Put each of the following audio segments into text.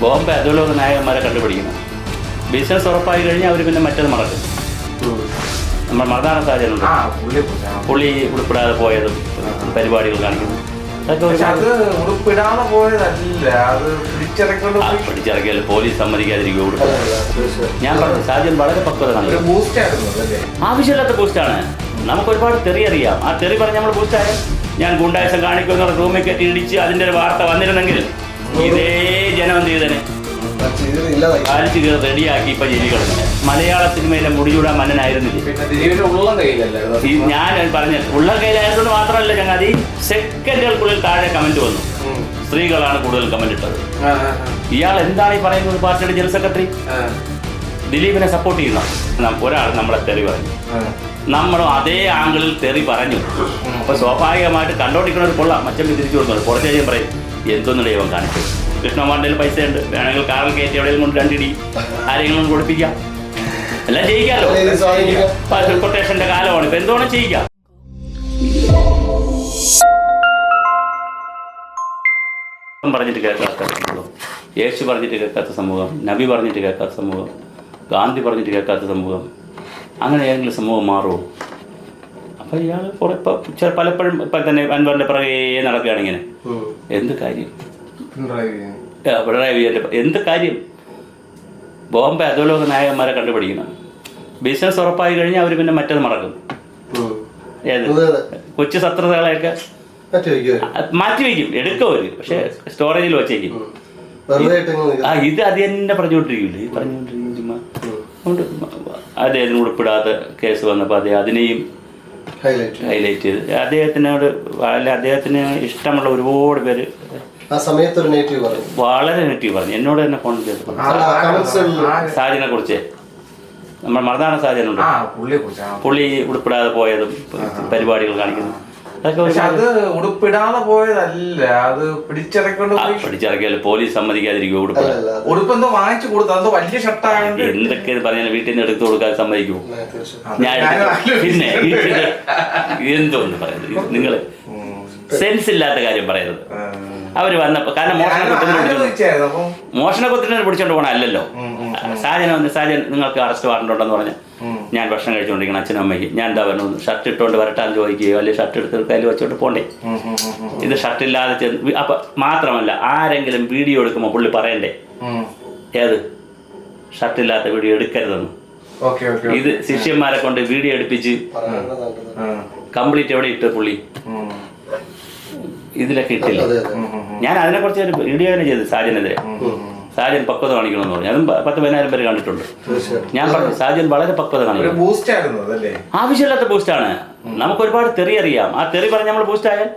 ബോംബെ അതുലോക നായകന്മാരെ കണ്ടുപിടിക്കുന്നത് ബിസിനസ് ഉറപ്പായി കഴിഞ്ഞാൽ അവർ പിന്നെ മറ്റത് മറക്കും. നമ്മൾ മറന്നാണ് സാഹചര്യം. പുള്ളി ഉൾപ്പെടാതെ പോയതും പരിപാടികൾ കാണിക്കുന്നു. പിടിച്ചിറക്കിയാൽ പോലീസ് സമ്മതിക്കാതിരിക്കും. ഞാൻ പറഞ്ഞു സാധ്യത വളരെ പക്വത ആവശ്യമില്ലാത്ത ബൂസ്റ്റാണ് നമുക്ക് ഒരുപാട് തെറി അറിയാം. ആ തെറി പറഞ്ഞ് നമ്മൾ ബൂസ്റ്റായ ഞാൻ ഗുണ്ടായസം കാണിക്കുന്ന റൂമിൽ കെട്ടി ഇടിച്ച് അതിന്റെ ഒരു വാർത്ത വന്നിരുന്നെങ്കിൽ ഇതേ ജനം എന്ത് ചെയ്തേനെ കാലിച്ച് കയറി റെഡിയാക്കി ഇപ്പൊ ജയിലിൽ കിടന്നു മലയാള സിനിമയിലെ മുടിചൂടാൻ മന്നനായിരുന്നില്ല? ഞാൻ പറഞ്ഞ ഉള്ള കയ്യിലായതുകൊണ്ട് മാത്രമല്ല ചങ്ങാതി സെക്കൻഡുകൾക്കുള്ളിൽ താഴെ കമന്റ് വന്നു. സ്ത്രീകളാണ് കൂടുതൽ കമന്റ് ഇട്ടത്. ഇയാൾ എന്താണ് ഈ പറയുന്നത്? പാർട്ടിയുടെ ജനറൽ സെക്രട്ടറി? ദിലീപിനെ സപ്പോർട്ട് ചെയ്യുന്ന ഒരാൾ നമ്മളെ തെറി പറഞ്ഞു. നമ്മളും അതേ ആംഗിളിൽ തെറി പറഞ്ഞു. അപ്പൊ സ്വാഭാവികമായിട്ട് കണ്ടോണ്ടിരിക്കുന്ന ഒരു കൊള്ളാം മച്ചം തിരിച്ചു കൊടുക്കുന്നത് കുറച്ചു കഴിയും പറയും എന്തൊന്നും ദൈവം കാണിച്ചു കൃഷ്ണമാരുടെ പൈസ ഉണ്ട് വേണമെങ്കിൽ കാറിൽ കയറ്റി എവിടെയെങ്കിലും കൊണ്ട് രണ്ടിടി ആരെങ്കിലും കൊടുപ്പിക്കാം. എല്ലാം ചെയ്യിക്കാമല്ലോ. കൊട്ടേഷന്റെ കാലമാണ്. ഇപ്പൊ എന്തോണം ചെയ്യിക്കാം? പറഞ്ഞിട്ട് കേൾക്കാത്ത സമൂഹം. യേശു പറഞ്ഞിട്ട് കേൾക്കാത്ത സമൂഹം. നബി പറഞ്ഞിട്ട് കേൾക്കാത്ത സമൂഹം. ഗാന്ധി പറഞ്ഞിട്ട് കേൾക്കാത്ത സമൂഹം. അങ്ങനെ ഏതെങ്കിലും സമൂഹം മാറുമോ അപ്പം ഇയാൾ കുറേ പലപ്പോഴും ഇപ്പം തന്നെ അൻവറിന്റെ പിറകെ നടക്കുകയാണ് ഇങ്ങനെ എന്ത് കാര്യം? പിണറായി വിജയന്റെ എന്ത് കാര്യം? ബോംബെ അധോലോക നായകന്മാരെ കണ്ടുപിടിക്കണം. ബിസിനസ് ഉറപ്പായി കഴിഞ്ഞാൽ അവർ പിന്നെ മറ്റത് മറക്കും ഏത്. കൊച്ചു സത്രതകളെയൊക്കെ മറ്റു വയ്ക്കും? എടുക്കും അവർ പക്ഷെ സ്റ്റോറേജിൽ വെച്ചേക്കും. ആ ഇത് അത് തന്നെ പറഞ്ഞുകൊണ്ടിരിക്കില്ലേ പറഞ്ഞുകൊണ്ടിരിക്കും ചുമ്മാ അതുകൊണ്ട് അദ്ദേഹത്തിന് ഉൾപ്പെടാത്ത കേസ് വന്നപ്പോൾ അദ്ദേഹം അതിനെയും ഹൈലൈറ്റ് ഹൈലൈറ്റ് ചെയ്ത്. അദ്ദേഹത്തിനോട് അല്ല അദ്ദേഹത്തിന് ഇഷ്ടമുള്ള ഒരുപാട് പേര് ആ സമയത്ത് ഒരു നെഗറ്റീവ് പറഞ്ഞു വളരെ നെഗറ്റീവ് പറഞ്ഞു എന്നോട് തന്നെ ഫോൺ ചെയ്ത് സാജിനെ കുറിച്ച് നമ്മൾ മർദ്ദാന സാജനുണ്ട്. പുള്ളി ഉടുപ്പിടാതെ പോയതും പരിപാടികൾ കാണിക്കുന്നു അത് ഉടുപ്പിടാതെ പോയതല്ല അത് പിടിച്ചിറക്കൊണ്ട് പോയി പോലീസ് സമ്മതിക്കാതിരിക്കുവോ ഉടുപ്പ് ഉടുപ്പെന്തോ വാങ്ങിച്ചു കൊടുത്തു അത് വലിയ ഷർട്ടായോണ്ട് എന്തൊക്കെ പറഞ്ഞാൽ വീട്ടിൽ നിന്ന് എടുത്തു കൊടുക്കാൻ സമ്മതിക്കുമോ. അത് ഞാൻ. പിന്നെ എന്തുകൊണ്ട് പറയുന്നത് നിങ്ങൾ സെൻസ് ഇല്ലാത്ത കാര്യം പറയരുത്. അവർ വന്നപ്പോ കാരണം മോഷണ കുറ്റത്തിന് മോഷണ കുറ്റത്തിന് പിടിച്ചോണ്ട് പോകണം അല്ലല്ലോ. സാജന വന്ന് സാജൻ നിങ്ങൾക്ക് അറസ്റ്റ് വാറണ്ട് പറഞ്ഞു പറഞ്ഞ് ഞാൻ ഭക്ഷണം കഴിച്ചുകൊണ്ടിരിക്കണം അച്ഛനും അമ്മയ്ക്ക്. ഞാൻ എന്താ പറഞ്ഞു ഷർട്ട് ഇട്ടുകൊണ്ട് വരട്ടാൻ ചോദിക്കുകയോ അല്ലെങ്കിൽ ഷർട്ട് എടുത്ത് കയ്യിൽ വെച്ചോണ്ട് പോണ്ടേ? ഇത് ഷർട്ട് ഇല്ലാതെ ചെന്ന് അപ്പൊ മാത്രമല്ല ആരെങ്കിലും വീഡിയോ എടുക്കുമ്പോൾ പുള്ളി പറയണ്ടേ? ഏത്? ഷർട്ട് ഇല്ലാത്ത വീഡിയോ എടുക്കരുതെന്ന്. ഇത് ശിഷ്യന്മാരെ കൊണ്ട് വീഡിയോ എടുപ്പിച്ച് കംപ്ലീറ്റ് എവിടെ ഇട്ട് പുള്ളി? ഇതിലൊക്കെ ഇട്ടില്ല? ഞാൻ അതിനെക്കുറിച്ച് ഒരു വീഡിയോ തന്നെ ചെയ്തു സാജനെതിരെ. സാജൻ പക്വത കാണിക്കണമെന്ന് പറഞ്ഞു. അതും പത്ത് പതിനായിരം പേര് കണ്ടിട്ടുണ്ട്. ഞാൻ പറഞ്ഞു സാജൻ വളരെ പക്വത കാണിക്കുന്നു കാണിക്കണം ബൂസ്റ്റ് ആയിരുന്നു അതല്ലേ? ആവശ്യമില്ലാത്ത ബൂസ്റ്റാണ് നമുക്ക് ഒരുപാട് തെറി അറിയാം. ആ തെറി പറഞ്ഞ് നമ്മൾ ബൂസ്റ്റ് ആയാൽ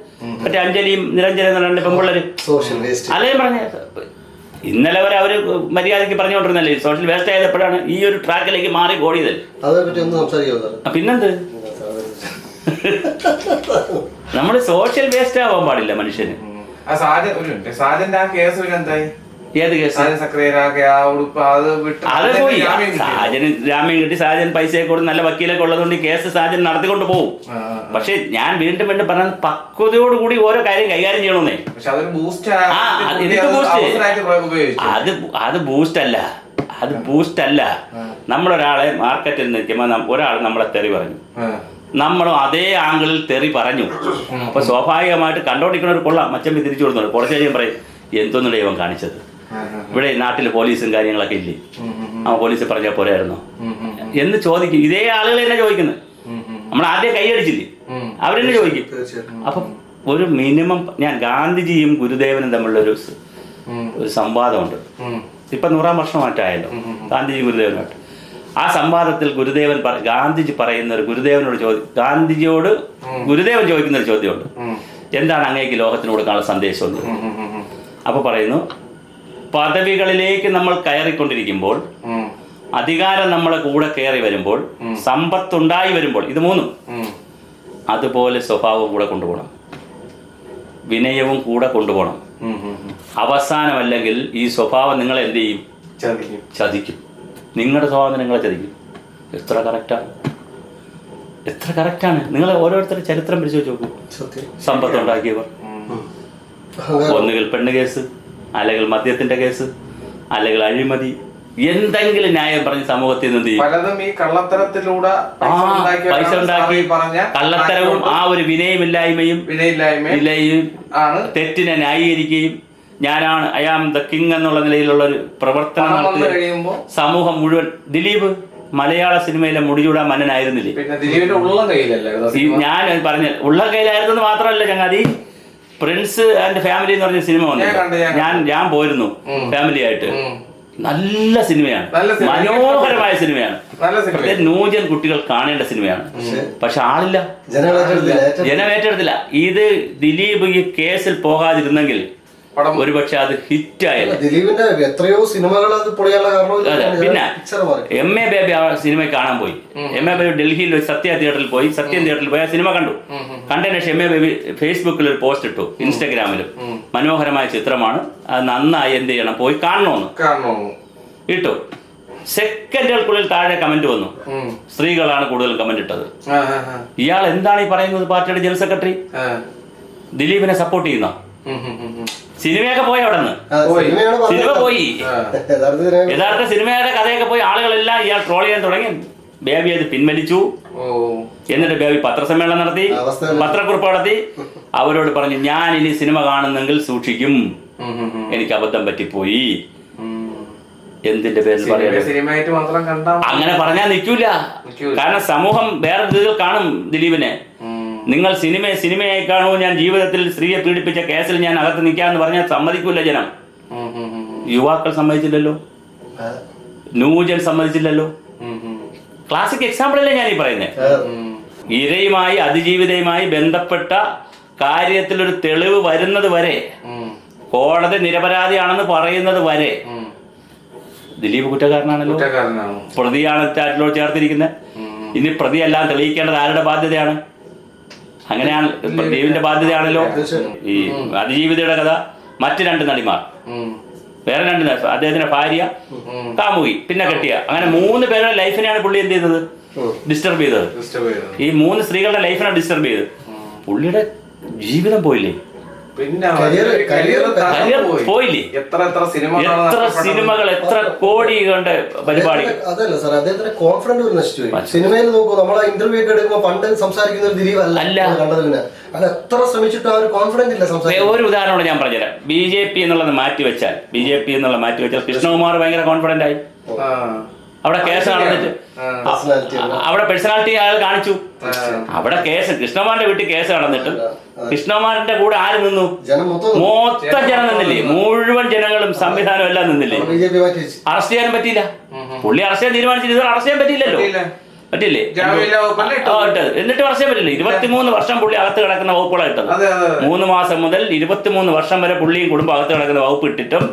മറ്റേ അഞ്ജലിയും നിരഞ്ജനും എന്ന് രണ്ട് പെമ്പിള്ളേര് സോഷ്യൽ വേസ്റ്റ് അല്ലേ പറഞ്ഞ? ഇന്നലെ വരെ അവർ മര്യാദയ്ക്ക് പറഞ്ഞുകൊണ്ടിരുന്നല്ലേ? സോഷ്യൽ വേസ്റ്റ് ആയപ്പോഴാണ് ഈ ഒരു ട്രാക്കിലേക്ക് മാറി ഓടിയത്. പിന്നെന്ത്? നമ്മൾ സോഷ്യൽ വേസ്റ്റ് ആവാൻ പാടില്ല മനുഷ്യന്. ആ സാജൻ ഒരു മിനിറ്റ്. സാജന്റെ ആ കേസ് പിന്നെ എന്തായി? ഏത് കേസ് സാജൻ സക്രിയരാകെ ആ ഉടുപ്പ് അത് വിട്ട് അത് പോയി. ജാമ്യം കിട്ടിയോ? സാജന് ജാമ്യം കിട്ടി. സാജൻ പൈസയെ കൊടുത്ത് നല്ല വക്കീലൊക്കെ ഉള്ളതുകൊണ്ട് ഈ കേസ് സാജൻ നടത്തിക്കൊണ്ട് പോകും ആ, ആ, ആ. പക്ഷെ ഞാൻ വീണ്ടും വീണ്ടും പറഞ്ഞ പക്വതയോടുകൂടി ഓരോ കാര്യം കൈകാര്യം ചെയ്യണമെന്നേ പക്ഷെ അതൊരു ബൂസ്റ്റ് ആ, അത് എനിക്ക് boost. അവസരമായിട്ട് ഉപയോഗിച്ചു. അത് അത് ബൂസ്റ്റ് അല്ല. അത് ബൂസ്റ്റ് അല്ല. നമ്മളൊരാളെ മാർക്കറ്റിൽ നിൽക്കുമ്പോൾ ഒരാൾ നമ്മളെ തെറി പറഞ്ഞു. ആ. നമ്മളും അതേ ആംഗിളിൽ തെറി പറഞ്ഞു. അപ്പൊ സ്വാഭാവികമായിട്ട് കണ്ടോണ്ടിരിക്കുന്ന ഒരു കൊള്ളാം. മച്ചമ്പി തിരിച്ചു കൊടുക്കുന്നുണ്ട്. കുറച്ച് കഴിയും പറയും എന്തൊന്നും ദൈവം കാണിച്ചത്. ഇവിടെ നാട്ടിൽ പോലീസും കാര്യങ്ങളൊക്കെ ഇല്ലേ? ആ പോലീസ് പറഞ്ഞാൽ പോരായിരുന്നു? എന്ന് ചോദിക്കും. ഇതേ ആളുകൾ തന്നെ ചോദിക്കുന്നത്. നമ്മൾ ആദ്യം കൈയടിച്ചില്ലേ. അവരെന്നെ ചോദിക്കും. അപ്പം ഒരു മിനിമം ഞാൻ ഗാന്ധിജിയും ഗുരുദേവനും തമ്മിലുള്ള ഒരു സംവാദമുണ്ട്. ഇപ്പൊ നൂറാം വർഷമായിട്ടായല്ലോ. ഗാന്ധിജി ഗുരുദേവനായിട്ട് ആ സംവാദത്തിൽ ഗുരുദേവൻ ഗാന്ധിജി പറയുന്ന ഒരു ഗുരുദേവനോട് ചോദ്യം ഗാന്ധിജിയോട് ഗുരുദേവൻ ചോദിക്കുന്ന ഒരു ചോദ്യമുണ്ട്. എന്താണ് അങ്ങേക്ക് ലോകത്തിന് കൊടുക്കാനുള്ള സന്ദേശം എന്ന്? ഉം, ഉം, ഉം, ഉം. അപ്പൊ പറയുന്നു പദവികളിലേക്ക് നമ്മൾ കയറിക്കൊണ്ടിരിക്കുമ്പോൾ അധികാരം നമ്മളെ കൂടെ കയറി വരുമ്പോൾ സമ്പത്തുണ്ടായി വരുമ്പോൾ ഇത് മൂന്നും അതുപോലെ സ്വഭാവവും കൂടെ കൊണ്ടുപോകണം. വിനയവും കൂടെ കൊണ്ടുപോകണം. അവസാനമല്ലെങ്കിൽ ഈ സ്വഭാവം നിങ്ങൾ എന്ത് ചെയ്യും ചതിക്കും. നിങ്ങളുടെ സ്വഭാവം നിങ്ങളെ ചതിക്കും. എത്ര കറക്റ്റാണ് എത്ര കറക്റ്റാണ് നിങ്ങൾ ഓരോരുത്തരുടെ ചരിത്രം പരിശോധിച്ച് നോക്കൂ. സമ്പത്ത് ഉണ്ടാക്കിയവർ. ഒന്നുകിൽ പെണ്ണ് കേസ് അല്ലെങ്കിൽ മദ്യത്തിന്റെ കേസ് അല്ലെങ്കിൽ അഴിമതി എന്തെങ്കിലും ന്യായം പറഞ്ഞ് സമൂഹത്തിൽ നിന്ന് പലതും ഈ കള്ളത്തരത്തിലൂടെ പൈസ ഉണ്ടാക്കി പറഞ്ഞ കള്ളത്തരവും ആ ഒരു വിനയമില്ലായ്മയും വിനയില്ലായ്മയും ആണ്. തെറ്റിനെ ന്യായീകരിക്കുകയും ഞാനാണ് ഐ ആം ദ കിങ് എന്നുള്ള നിലയിലുള്ള ഒരു പ്രവർത്തനം നടത്തി സമൂഹം മുഴുവൻ ദിലീപ് മലയാള സിനിമയിലെ മുടിചൂടാൻ മന്നനായിരുന്നില്ലേ ഈ ഞാൻ പറഞ്ഞ ഉള്ള കയ്യിലായിരുന്നെന്ന് മാത്രമല്ല ചങ്ങാതി പ്രിൻസ് ആൻഡ് ഫാമിലി എന്ന് പറഞ്ഞ സിനിമ വന്നു ഞാൻ ഞാൻ പോയിരുന്നു ഫാമിലി ആയിട്ട് നല്ല സിനിമയാണ്. മനോഹരമായ സിനിമയാണ്. നൂജൻ കുട്ടികൾ കാണേണ്ട സിനിമയാണ്. പക്ഷെ ആളില്ല. ജനമേറ്റെടുത്തില്ല ജനം ഏറ്റെടുത്തില്ല. ഇത് ദിലീപ് ഈ കേസിൽ പോകാതിരുന്നെങ്കിൽ പടം ഒരുപക്ഷെ അത് ഹിറ്റായത് ദിലീപിന്റെ എത്രയോ സിനിമകൾ അത് പൊളിയാനുള്ള കാരണം. പിന്നെ എം എ ബേബി ആ സിനിമ കാണാൻ പോയി. എം എ ബേബി ഡൽഹിയിൽ വെച്ച് സത്യ തിയേറ്ററിൽ പോയി. സത്യം തിയേറ്ററിൽ പോയി. ആ സിനിമ കണ്ടു. കണ്ടതിന് ശേഷം എം എ ബേബി ഫേസ്ബുക്കിൽ ഒരു പോസ്റ്റ് ഇട്ടു. ഇൻസ്റ്റഗ്രാമിലും. മനോഹരമായ ചിത്രമാണ്. അത് നന്നായി എന്ത് ചെയ്യണം? പോയി കാണണമെന്ന് കാണണോ ഇട്ടു. സെക്കൻഡുകൾക്കുള്ളിൽ താഴെ കമന്റ് വന്നു. സ്ത്രീകളാണ് കൂടുതൽ കമന്റ് ഇട്ടത്. ഇയാൾ എന്താണ് ഈ പറയുന്നത് പാർട്ടിയുടെ ജനറൽ സെക്രട്ടറി? ദിലീപിനെ സപ്പോർട്ട് ചെയ്യുന്ന. സിനിമയൊക്കെ പോയി അവിടെ സിനിമ പോയി. യഥാർത്ഥ സിനിമയുടെ കഥയൊക്കെ പോയി ആളുകളെല്ലാം ഇയാൾ ട്രോൾ ചെയ്യാൻ തുടങ്ങി. ബേബി അത് പിൻവലിച്ചു. ഓ. എന്നിട്ട് ബേബി പത്രസമ്മേളനം നടത്തി. പത്രക്കുറിപ്പ് നടത്തി. അവരോട് പറഞ്ഞു ഞാൻ ഇനി സിനിമ കാണുന്നെങ്കിൽ സൂക്ഷിക്കും. എനിക്ക് അബദ്ധം പറ്റിപ്പോയി. എന്തിന്റെ പേരിൽ പറയാം അങ്ങനെ പറഞ്ഞാൽ നിൽക്കൂല. കാരണം സമൂഹം വേറെ രീതിയിൽ കാണും ദിലീപിനെ. നിങ്ങൾ സിനിമയെ സിനിമയായി കാണൂ ഞാൻ ജീവിതത്തിൽ സ്ത്രീയെ പീഡിപ്പിച്ച കേസിൽ ഞാൻ അകത്ത് നിൽക്കാന്ന് പറഞ്ഞാൽ സമ്മതിക്കൂല ജനം. യുവാക്കൾ സമ്മതിച്ചില്ലല്ലോ. ന്യൂജൻ സമ്മതിച്ചില്ലല്ലോ. ക്ലാസിക് എക്സാമ്പിൾ അല്ലേ ഞാൻ ഈ പറയുന്നത്. ഇരയുമായി അതിജീവിതയുമായി ബന്ധപ്പെട്ട കാര്യത്തിലൊരു തെളിവ് വരുന്നത് വരെ കോടതി നിരപരാധിയാണെന്ന് പറയുന്നത് വരെ. ദിലീപ് കുറ്റക്കാരനാണല്ലോ. കുറ്റക്കാരനാണ്. പ്രതിയാണ് ചാറ്റിലോട് ചേർത്തിരിക്കുന്നത്. ഇനി പ്രതിയെല്ലാം തെളിയിക്കേണ്ടത് ആരുടെ ബാധ്യതയാണ്? അങ്ങനെയാണ് ദിലീപിന്റെ ബാധ്യതയാണല്ലോ ഈ അതിജീവിതയുടെ കഥ. മറ്റു രണ്ട് നടിമാർ. വേറെ രണ്ട് അദ്ദേഹത്തിന്റെ ഭാര്യ. കാമുകി പിന്നെ കെട്ടിയ. അങ്ങനെ മൂന്ന് പേരുടെ ലൈഫിനെയാണ് പുള്ളി എന്ത് ചെയ്തത്? ഡിസ്റ്റർബ് ചെയ്തത്. ഈ മൂന്ന് സ്ത്രീകളുടെ ലൈഫിനാണ് ഡിസ്റ്റർബ് ചെയ്തത്. പുള്ളിയുടെ ജീവിതം പോയില്ലേ? പിന്നെ കരിയർ. പോയില്ലേ? എത്ര എത്ര സിനിമകളാണ് എത്ര സിനിമകൾ എത്ര കോടി കണ്ട് പരിപാടി? അതല്ല സാർ അദ്ദേഹത്തിന്റെ കോൺഫിഡൻസ് ഒരു നശിച്ചു സിനിമയിൽ നോക്കൂ നമ്മളെ ഇന്റർവ്യൂ ഒക്കെ എടുക്കുമ്പോൾ പണ്ട് സംസാരിക്കുന്ന ഒരു ദിലീപ് അല്ല അത് എത്ര ശ്രമിച്ചിട്ട് ആ ഒരു കോൺഫിഡൻസ് ഇല്ല സംസാരിക്കും ഒരു ഉദാഹരണം ഞാൻ പറഞ്ഞുതരാം. ബി ജെ പി എന്നുള്ളത് മാറ്റി വെച്ചാൽ ബി ജെ പി എന്നുള്ള മാറ്റി വെച്ചാൽ കൃഷ്ണകുമാർ ഭയങ്കര കോൺഫിഡന്റ് ആയി. ആ. അവിടെ കേസ് നടന്നിട്ട്. അവിടെ പേഴ്സണാലിറ്റി അയാൾ കാണിച്ചു. അവിടെ കേസ് കൃഷ്ണമാരുടെ വീട്ടിൽ കേസ് നടന്നിട്ടും കൃഷ്ണമാരുടെ കൂടെ ആര് നിന്നു? ജനം മൊത്തം മൊത്തം ജനം നിന്നില്ലേ? മുഴുവൻ ജനങ്ങളും സംവിധാനം എല്ലാം നിന്നില്ലേ? അറസ്റ്റ് ചെയ്യാൻ പറ്റിയില്ല. പുള്ളി അറസ്റ്റ് ചെയ്യാൻ തീരുമാനിച്ചിട്ട് ഇതുവരെ അറസ്റ്റ് ചെയ്യാൻ പറ്റിയില്ലല്ലോ. പറ്റില്ലേ എന്നിട്ട് അറസ്റ്റ് ചെയ്യാൻ പറ്റില്ല ഇരുപത്തിമൂന്ന് വർഷം പുള്ളി അകത്ത് കിടക്കുന്ന വകുപ്പുകളായിട്ടത് അതെ അതെ അതെ. മൂന്ന് മാസം മുതൽ ഇരുപത്തിമൂന്ന് വർഷം വരെ പുള്ളിയും കുടുംബം അകത്ത് കിടക്കുന്ന വകുപ്പ് ഇട്ടിട്ടും.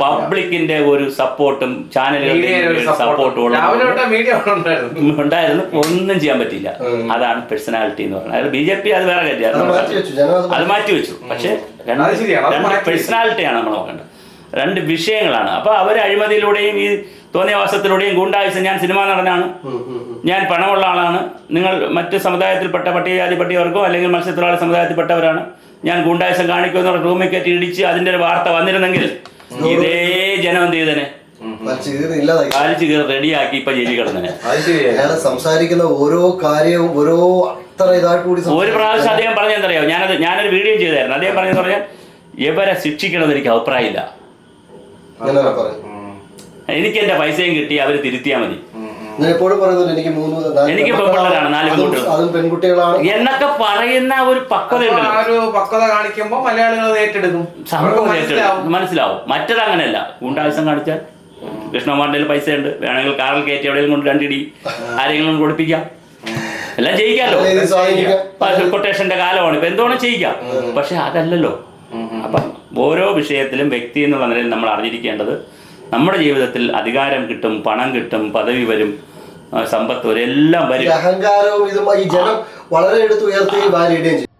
പബ്ലിക്കിന്റെ ഒരു സപ്പോർട്ടും ചാനലുകളുടെ സപ്പോർട്ടും. ഉണ്ടായിരുന്നു. ഉണ്ടായിരുന്നു. ഒന്നും ചെയ്യാൻ പറ്റില്ല അതാണ് പേഴ്സണാലിറ്റി എന്ന് പറയുന്നത് അതായത് ബി ജെ പി അത് വേറെ അത് കാര്യമാണ് മാറ്റി വെച്ചു. ജനം അത് മാറ്റി വെച്ചു. പക്ഷേ രണ്ട് പേഴ്സണാലിറ്റിയാണ് നമ്മൾ നോക്കേണ്ടത്. രണ്ട് വിഷയങ്ങളാണ്. അപ്പൊ അവർ അഴിമതിയിലൂടെയും ഈ തോന്നിയവാസത്തിലൂടെയും ഗൂണ്ടായുസം ഞാൻ സിനിമാ നടനാണ്. ഞാൻ പണമുള്ള ആളാണ്. നിങ്ങൾ മറ്റ് സമുദായത്തിൽപ്പെട്ട പട്ടികജാതി പട്ടികവർക്കോ അല്ലെങ്കിൽ മത്സ്യത്തൊഴിലാളി സമുദായത്തിൽപ്പെട്ടവരാണ്. ഞാൻ ഗൂണ്ടായുസം കാണിക്കുമെന്ന് പറഞ്ഞ് റൂമിൽ കയറ്റി ഇടിച്ച് അതിന്റെ ഒരു വാർത്ത വന്നിരുന്നെങ്കിൽ ഇതേ ജനം എന്ത് ചെയ്തനെ? കീറി റെഡിയാക്കി ഇപ്പൊ ജയിലിൽ കിടന്നനെ. അയാൾ സംസാരിക്കുന്ന ഓരോ കാര്യവും ഓരോ അത്ര ഇതായിട്ട് കൂടി ഒരു. പ്രാവശ്യം അദ്ദേഹം പറഞ്ഞെന്തറിയോ ഞാനത് ഞാനൊരു വീഡിയോ ചെയ്തായിരുന്നു. അദ്ദേഹം പറഞ്ഞെന്ന് പറഞ്ഞാൽ ഇവരെ ശിക്ഷിക്കണമെന്ന് എനിക്ക് അഭിപ്രായമില്ല. എനിക്ക് എന്റെ പൈസയും കിട്ടി അവർ തിരുത്തിയാൽ മതി. ഞാൻ എപ്പോഴും പറയുന്നുണ്ട് എനിക്ക് മൂന്ന് നാല് എനിക്ക്. പെൺപിള്ളേരാണ്, നാല് പെൺകുട്ടികൾ. അതും പെൺകുട്ടികളാണ്. എന്നൊക്കെ പറയുന്ന ഒരു പക്വതയുണ്ടല്ലോ ആ ഒരു പക്വത കാണിക്കുമ്പോ മലയാളികൾ അത് ഏറ്റെടുക്കും. സമൂഹം മനസ്സിലാവും ഏറ്റെടുക്കും. മനസ്സിലാവും. മറ്റത് അങ്ങനെയല്ല. കൂണ്ടാവശ്യം കാണിച്ചാൽ കൃഷ്ണകുമാറിന്റെ കയ്യിൽ പൈസ ഉണ്ട് വേണമെങ്കിൽ കാറിൽ കയറ്റി എവിടെയെങ്കിലും കൊണ്ട് രണ്ടിടി ആരെങ്കിലും കൊടുപ്പിക്കാം. എല്ലാം സ്വാധീനിക്കാം. കൊട്ടേഷന്റെ കാലമാണ്. ഇപ്പൊ എന്തോണം ചെയ്യിക്കാം പക്ഷെ അതല്ലല്ലോ. അപ്പം ഓരോ വിഷയത്തിലും വ്യക്തി എന്നുള്ള നിലയിൽ നമ്മൾ അറിഞ്ഞിരിക്കേണ്ടത് നമ്മുടെ ജീവിതത്തിൽ അധികാരം കിട്ടും പണം കിട്ടും പദവി വരും സമ്പത്ത് വരും എല്ലാം വരും. അഹങ്കാരവും ഇതുമായി ജനം വളരെ എടുത്ത് ഉയർത്തി വാലിടുകയും ചെയ്യും.